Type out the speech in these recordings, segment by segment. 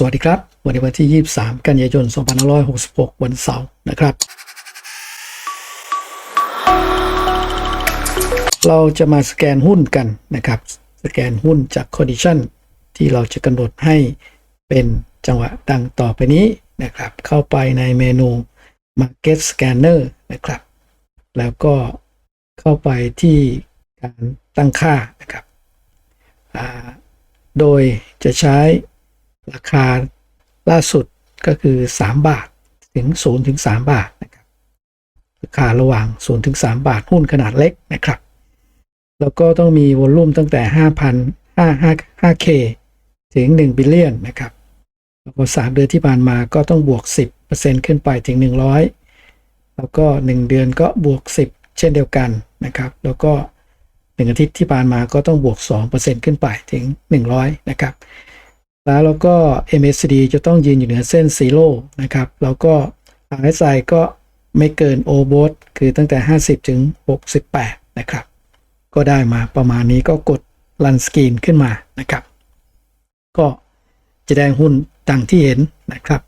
สวัสดีครับ วันนี้วันที่ 23 กันยายน 2566 วันเสาร์นะครับ เราจะมาสแกนหุ้นกันนะครับ สแกนหุ้นจาก condition ที่เราจะกำหนดให้เป็นจังหวะดังต่อไปนี้นะครับ เข้าไปในเมนู market scanner นะครับ แล้วก็เข้าไปที่การตั้งค่านะครับ โดยจะใช้ ราคาล่าสุดก็คือ 3 บาทถึง0ถึง3บาทนะครับราคาระหว่าง0ถึง3บาทหุ้นขนาดเล็กนะครับ แล้วก็ต้องมีวอลลุ่มตั้งแต่5,000 5 5 k ถึง1บิลเลียนนะครับแล้วก็3เดือนที่ผ่านมาก็ต้องบวก 10%ขึ้นไปถึง 100 แล้วก็ 1 เดือนก็บวก 10 เช่นเดียวกันนะครับ แล้วก็ 1 อาทิตย์ที่ผ่านมาก็ต้องบวก 2%ขึ้นไปถึง 100 นะครับ แล้วเราก็ MACD จะต้องยืนอยู่เหนือเส้นซีโร่นะครับแล้วก็ RSI ก็ไม่เกิน o b o t คือตั้งแต่ 50 ถึง 68 นะครับ ก็ได้มาประมาณนี้ก็กด Run Screen ขึ้นมานะครับ ก็จะได้หุ้นดังที่เห็นนะครับ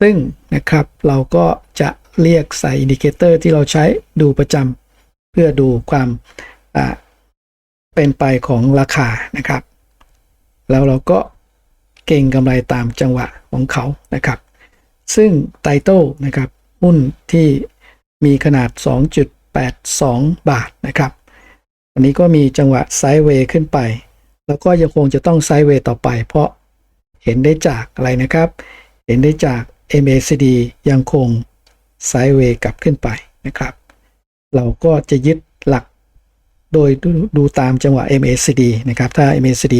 ซึ่งนะครับเราก็จะเรียกใส่อินดิเคเตอร์ที่เราใช้ดูประจำเพื่อดูความเป็นไปของราคานะครับ แล้วเราก็ เก่งกำไรตามจังหวะของเขานะครับ ซึ่งไตเติลนะครับหุ้นที่มีขนาด 2.82 บาทนะครับอันนี้ก็มีจังหวะไซด์เวย์ขึ้นไป แล้วก็ยังคงจะต้องไซด์เวย์ต่อไป เพราะเห็นได้จากอะไรนะครับ เห็นได้จาก MACD ยังคงไซด์เวย์กลับขึ้นไปนะครับ เราก็จะยึดหลัก โดยดูตามจังหวะ MACD นะครับ ถ้า MACD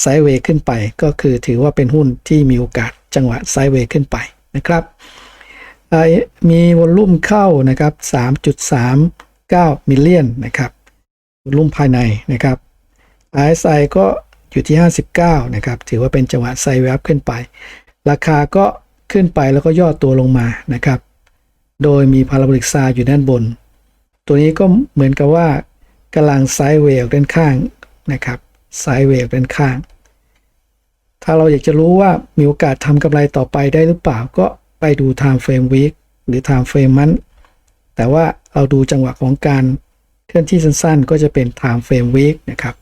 ไซด์เวย์ขึ้นไป ก็คือถือว่าเป็นหุ้นที่มีโอกาสจังหวะไซด์เวย์ขึ้นไปนะครับ มีวอลลุ่มเข้านะครับ 3.39 มิลเลียนนะครับ วอลลุ่มภายในนะครับ RSI ก็อยู่ที่ 59 นะครับ ถือว่าเป็นจังหวะไซด์เวย์ขึ้นไป ราคาก็ขึ้นไปแล้วก็ย่อตัวลงมานะครับ โดยมีพาราโบลิกซาอยู่ด้านบน ตัวนี้ก็เหมือนกับว่า กำลังไซด์เวย์ออกด้านข้างนะครับไซด์เวย์ออกด้านข้าง ถ้าเราอยากจะรู้ว่ามีโอกาสทำกำไรต่อไปได้หรือเปล่าก็ไปดู time frame week หรือ time frame month แต่ว่าเราดูจังหวะของการเคลื่อนที่สั้นๆ ก็จะเป็น time frame week นะครับ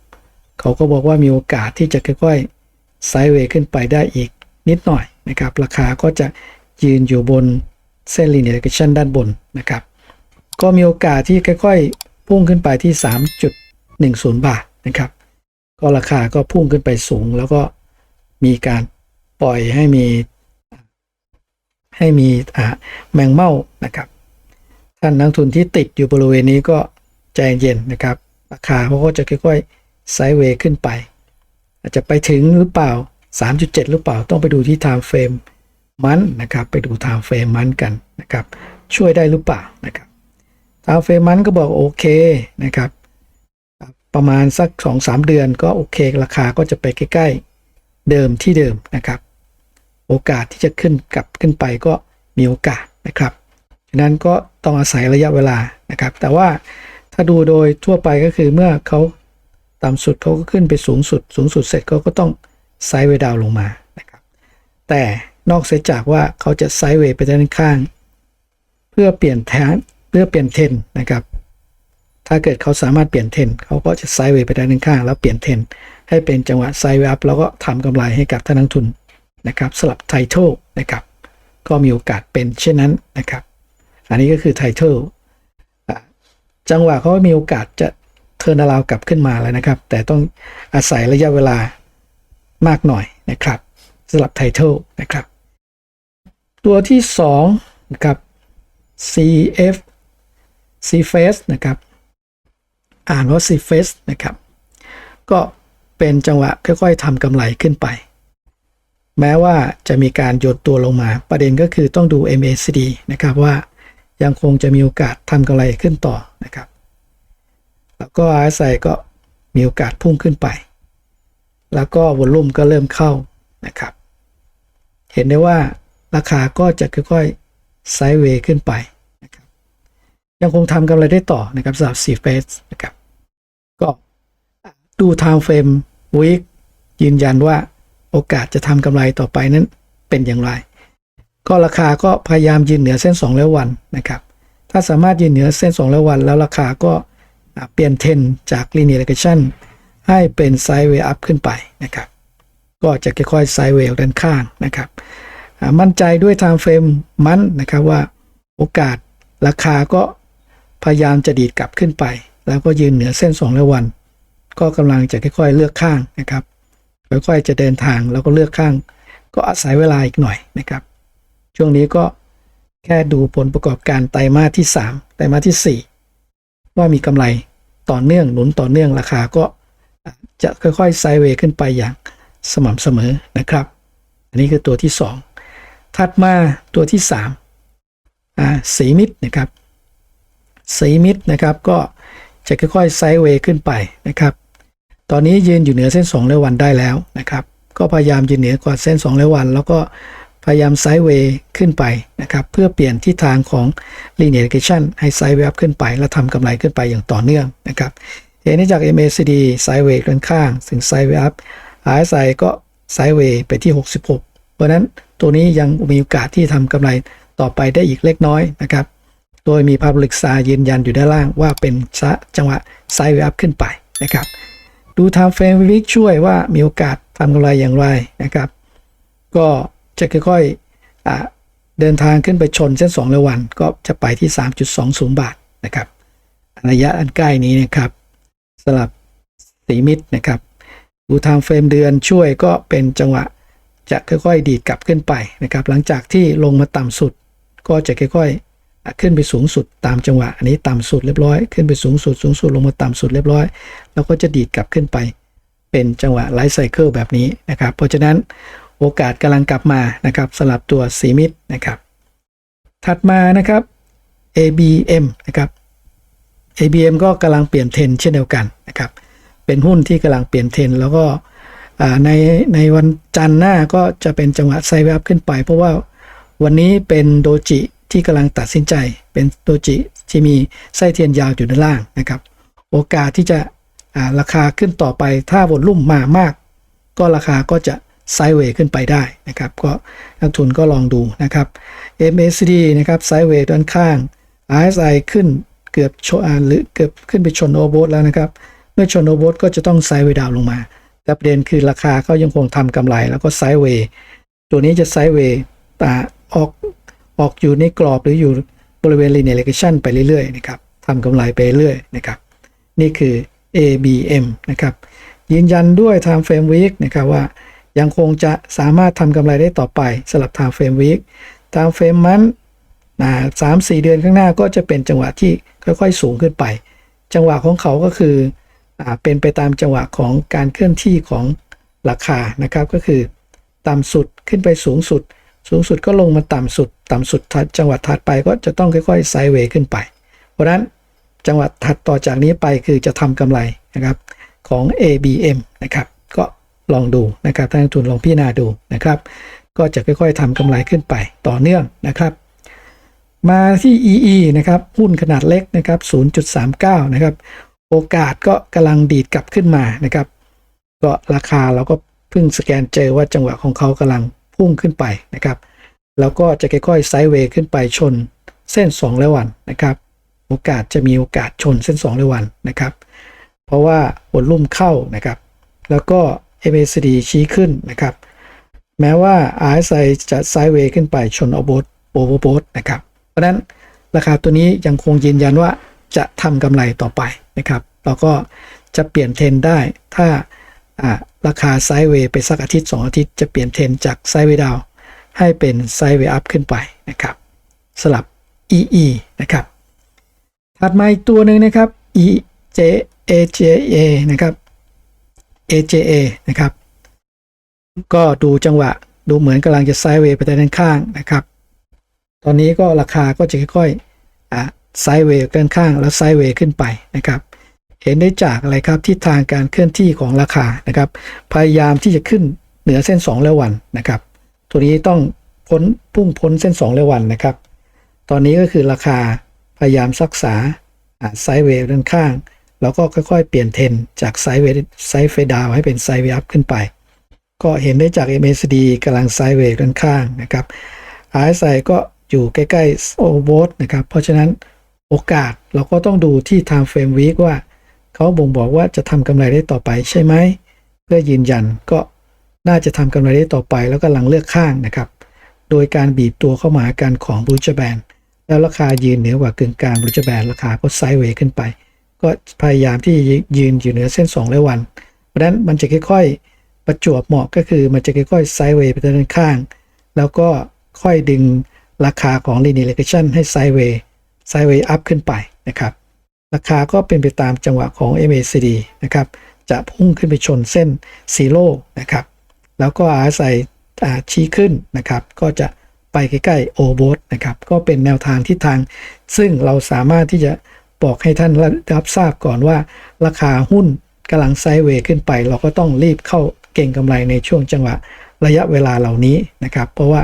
เขาก็บอกว่ามีโอกาสที่จะค่อยๆไซด์เวย์ขึ้นไปได้อีกนิดหน่อยนะครับ ราคาก็จะยืนอยู่บนเส้น linear regression ด้านบนนะครับ ก็มีโอกาสที่ค่อยๆ พุ่งขึ้นไปที่ 3.10 บาทนะครับ ก็ราคาก็พุ่งขึ้นไปสูง แล้วก็มีการปล่อยให้มี ให้มีอ่าแมงเม่านะครับ ท่านนักทุนที่ติดอยู่บริเวณนี้ก็ใจเย็นนะครับ ราคาเขาก็จะค่อยๆไซด์เวย์ขึ้นไป อาจจะไปถึงหรือเปล่า 3.7 หรือเปล่าต้องไปดูที่ time frame มันนะครับ ไปดู time frame มันกันนะครับ ช่วยได้หรือเปล่านะครับ time frame มันก็บอกโอเคนะครับ ประมาณสัก 2-3 เดือนก็โอเค ราคาก็จะไปใกล้ ๆ เดิมที่เดิมนะครับ โอกาสที่จะขึ้นกลับขึ้นไปก็มีโอกาสนะครับฉะนั้นก็ต้องอาศัยระยะเวลานะครับ แต่ว่าถ้าดูโดยทั่วไปก็คือเมื่อเขาต่ำสุดเขาก็ขึ้นไปสูงสุด สูงสุดเสร็จเขาก็ต้องไซด์เวดาวน์ลงมานะครับ แต่นอกเสียจากว่าเขาจะไซด์เวไปด้านข้าง เพื่อเปลี่ยนแทน เพื่อเปลี่ยนเทนนะครับ ถ้าเกิดเขาสามารถเปลี่ยนเทนเขาก็จะไซด์เวย์ไปด้านข้าง แล้วเปลี่ยนเทนให้เป็นจังหวะไซด์เวย์อัพแล้วก็ทำกำไรให้กับท่านนักทุนนะครับสลับไทเทลนะครับ ก็มีโอกาสเป็นเช่นนั้นนะครับ อันนี้ก็คือไทเทลจังหวะเขามีโอกาสจะเทิร์นาราวกลับขึ้นมาแล้วนะครับ แต่ต้องอาศัยระยะเวลามากหน่อยนะครับสำหรับไทเทลนะครับ ตัวที่2นะครับ CF C face นะครับ อ่านว่า C face นะครับ ก็เป็นจังหวะค่อย ๆทำกำไรขึ้นไป แม้ว่าจะมีการโยนตัวลงมา ประเด็นก็คือต้องดู MACD นะครับว่ายังคงจะมีโอกาสทำกำไรขึ้นต่อนะครับ แล้วก็ RSI ก็มีโอกาสพุ่งขึ้นไป แล้วก็วอลลุ่มก็เริ่มเข้านะครับ เห็นได้ว่าราคาก็จะค่อยๆไซด์เวย์ขึ้นไป ยังคงทำกำไรได้ต่อนะครับสำหรับ C face นะครับ ก็ดู time frame week ยืนยันว่าโอกาสจะทำกำไรต่อไปนั้นเป็นอย่างไร ก็ราคาก็พยายามยืนเหนือเส้น 2 แล้ววันนะครับ ถ้าสามารถยืนเหนือเส้น 2 แล้ววัน แล้วราคาก็เปลี่ยนเทนจาก linear regression ให้เป็น sideways up ขึ้นไปนะครับ ก็จะค่อยๆ sideways ด้านข้างนะครับ มั่นใจด้วย time frame มันนะครับว่าโอกาสราคาก็ พยายามจะดีดกลับขึ้นไป แล้วก็ยืนเหนือเส้น2แล้ววัน ก็กำลังจะค่อยๆเลือกข้างนะครับ ค่อยๆจะเดินทางแล้วก็เลือกข้าง ก็อาศัยเวลาอีกหน่อยนะครับ ช่วงนี้ก็แค่ดูผลประกอบการไตรมาสที่ 3 ไตรมาสที่ 4 ว่ามีกำไรต่อเนื่องหนุนต่อเนื่องราคาก็จะค่อยๆไซด์เวย์ขึ้นไปอย่างสม่ำเสมอนะครับ อันนี้คือตัวที่ 2 ถัดมาตัวที่3อ่าสีมิดนะครับ สีมิดนะครับก็จะค่อยๆไซด์เวย์ขึ้นไปนะครับ ตอนนี้ยืนอยู่เหนือเส้น2แล้ววันได้แล้วนะครับ ก็พยายามยืนเหนือกว่าเส้น2แล้ววัน แล้วก็พยายามไซด์เวย์ขึ้นไปนะครับเพื่อเปลี่ยนทิศทางของ linear regression ให้ไซด์เวย์ขึ้นไป แล้วทำกำไรขึ้นไปอย่างต่อเนื่องนะครับเห็นได้จาก MACD ไซด์เวย์ด้านข้างถึงไซด์เวย์อัพ RSI ก็ไซด์เวย์ไปที่ 66 เพราะฉะนั้นตัวนี้ยังมีโอกาสที่ทำกำไรต่อไปได้อีกเล็กน้อยนะครับ โดยมีภาพลึกษายืนยันอยู่ด้านล่างว่าเป็นจังหวะไซด์เวย์อัพขึ้นไปนะครับดู time frame week ช่วยว่ามีโอกาสทำกำไรอย่างไรนะครับ ก็จะค่อยๆอ่าเดินทางขึ้นไปชนเส้น2ระวัน ก็จะไปที่ 3.20 บาทนะครับระยะอันใกล้นี้นะครับสลับสีมิดนะครับ ดู time frame เดือนช่วยก็เป็นจังหวะจะค่อยๆ ดีดกลับขึ้นไปนะครับ หลังจากที่ลงมาต่ำสุดก็จะค่อยๆอะ ขึ้นไปสูงสุดตามจังหวะ อันนี้ต่ำสุดเรียบร้อย ขึ้นไปสูงสุดสูงสุดลงมาต่ำสุดเรียบร้อย แล้วก็จะดีดกลับขึ้นไป เป็นจังหวะไลฟ์ไซเคิลแบบนี้นะครับ เพราะฉะนั้นโอกาสกำลังกลับมานะครับสลับตัวซีมิดนะครับ ถัดมานะครับ ABM นะครับ ABM ก็กำลังเปลี่ยนเทรนเช่นเดียวกันนะครับ เป็นหุ้นที่กำลังเปลี่ยนเทรนแล้วก็ในในวันจันทร์หน้าก็จะเป็นจังหวะไซด์เวขึ้นไป เพราะว่าวันนี้เป็นโดจิ ที่กำลังตัดสินใจเป็นโดจิที่มีไส้เทียนยาวอยู่ด้านล่างนะครับ โอกาสที่จะาราคาขึ้นต่อไปถ้าวอลลุ่มมามาก ก็ราคาก็จะไซด์เวย์ขึ้นไปได้นะครับ ก็นักทุนก็ลองดูนะครับ MACD นะครับไซด์เวย์ด้านข้าง RSI ขึ้นเกือบชนอ่าหรือเกือบขึ้นไปชนโอเวอร์แล้วนะครับ เมื่อชนโอเวอร์ก็จะต้องไซด์เวย์ดาวน์ลงมา แต่ประเด็นคือราคาก็ยังคงทำกำไรแล้วก็ไซด์เวย์ตัวนี้จะไซด์เวย์ตาออก ออกอยู่ในกรอบหรืออยู่บริเวณ linear regression ไปเรื่อยๆนะครับทำกำไรไปเรื่อยนะครับ นี่คือ ABM นะครับยืนยันด้วย time frame week นะครับว่ายังคงจะสามารถทำกำไรได้ต่อไปสำหรับ time frame week time frame มันนะสามสี่เดือนข้างหน้าก็จะเป็นจังหวะที่ค่อยๆ สูงขึ้นไป จังหวะของเขาก็คืออเป็นไปตามจังหวะของการเคลื่อนที่ของราคานะครับก็คือ ต่ำสุดขึ้นไปสูงสุด สูงสุดก็ลงมาต่ำสุด ต่ำสุดถัดจังหวะถัดไปก็จะต้องค่อยๆไซด์เวย์ขึ้นไป เพราะฉะนั้นจังหวะถัดต่อจากนี้ไปคือจะทำกำไรนะครับของ ABM นะครับก็ลองดูนะครับท่านนักทุนลองพิจารณาดูนะครับ ก็จะค่อยๆทำกำไรขึ้นไปต่อเนื่องนะครับ มาที่ EE นะครับหุ้นขนาดเล็กนะครับ 0.39 นะครับ โอกาสก็กำลังดีดกลับขึ้นมานะครับ ก็ราคาเราก็เพิ่งสแกนเจอว่าจังหวะของเขากำลังพุ่งขึ้นไปนะครับ แล้วก็จะค่อยๆไซด์เวย์ขึ้นไปชนเส้น2แล้ววันนะครับโอกาสจะมีโอกาสชนเส้น2แล้ววันนะครับ เพราะว่าบนลุ่มเข้านะครับ แล้วก็ MACD ชี้ขึ้นนะครับ แม้ว่า RSI จะไซด์เวย์ขึ้นไปชนโอเวอร์โอเวอร์โบนะครับ เพราะนั้นราคาตัวนี้ยังคงยืนยันว่าจะทำกำไรต่อไปนะครับแล้วก็จะเปลี่ยนเทรนได้ถ้าอ่าราคาไซด์เวย์ไปสักอาทิตย์ 2 อาทิตย์จะเปลี่ยนเทรนจากไซด์เวย์ดาว ให้เป็นไซด์เวย์อัพขึ้นไปนะครับสลับ EE นะครับ ถัดมาอีกตัวหนึ่งนะครับ EJ AJA นะครับ AJA นะครับ ก็ดูจังหวะดูเหมือนกำลังจะไซด์เวย์ไปด้านข้างนะครับ ตอนนี้ก็ราคาก็จะค่อยๆอะไซด์เวย์ด้านข้างแล้วไซด์เวย์ขึ้นไปนะครับ เห็นได้จากอะไรครับทิศทางการเคลื่อนที่ของราคานะครับ พยายามที่จะขึ้นเหนือเส้น 2 แล้ววันนะครับ ตัวนี้ต้องพ้นพุ่งพ้นเส้น2แล้ววันนะครับ ตอนนี้ก็คือราคาพยายามรักษาไซด์เวย์ด้านข้าง แล้วก็ค่อยๆ เปลี่ยนเทนจากไซด์เวย์ไซด์เฟดาวให้เป็นไซด์เวย์อัพขึ้นไป ก็เห็นได้จาก MACD กำลังไซด์เวย์ด้านข้างนะครับ RSI ก็อยู่ใกล้ๆ overbought นะครับ เพราะฉะนั้นโอกาสเราก็ต้องดูที่ time frame week ว่า เขาบ่งบอกว่าจะทำกำไรได้ต่อไปใช่ไหม เพื่อยืนยันก็ น่าจะทำกำไรได้ต่อไปแล้วกำลังเลือกข้างนะครับ โดยการบีบตัวเข้ามาหากันของบรูจแบนแล้วราคายืนเหนือกว่ากึ่งกลางบรูจแบนราคาก็ไซด์เวย์ขึ้นไป ก็พยายามที่ยืนอยู่เหนือเส้น2ร้อยวัน เพราะฉะนั้นมันจะค่อยๆ ประจวบเหมาะก็คือมันจะค่อยๆไซด์เวย์ไปด้านข้าง แล้วก็ค่อยดึงราคาของ linear regression ให้ไซด์เวย์ไซด์เวย์อัพขึ้นไปนะครับ ราคาก็เป็นไปตามจังหวะของ MACD นะครับ จะพุ่งขึ้นไปชนเส้นซีโร่นะครับ แล้วก็อาศัยชี้ขึ้นนะครับ ก็จะไปใกล้ๆโอเวอร์นะครับ ก็เป็นแนวทางทิศทาง ซึ่งเราสามารถที่จะบอกให้ท่านรับทราบก่อนว่า ราคาหุ้นกำลังไซด์เวย์ขึ้นไป เราก็ต้องรีบเข้าเก่งกำไรในช่วงจังหวะระยะเวลาเหล่านี้นะครับ เพราะว่า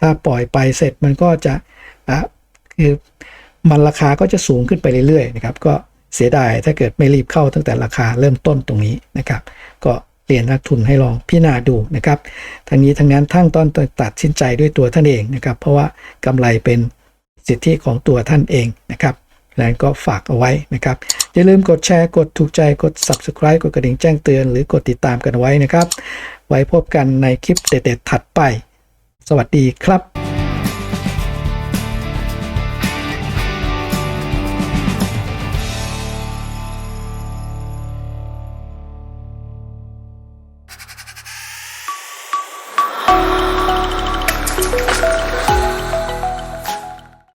ถ้าปล่อยไปเสร็จมันก็จะะคือมันราคาก็จะสูงขึ้นไปเรื่อยๆนะครับ ก็เสียดายถ้าเกิดไม่รีบเข้าตั้งแต่ราคาเริ่มต้นตรงนี้นะครับ ก็ เรียนนักทุนให้ลองพิจารณาดูนะครับทั้งนี้ทั้งนั้นทั้งต้นตัดสินใจด้วยตัวท่านเองนะครับ เพราะว่ากำไรเป็นสิทธิของตัวท่านเองนะครับแล้วก็ฝากเอาไว้นะครับ อย่าลืมกดแชร์กดถูกใจกด subscribe กดกระดิ่งแจ้งเตือน หรือกดติดตามกันไว้นะครับ ไว้พบกันในคลิปเด็ดๆถัดไป สวัสดีครับ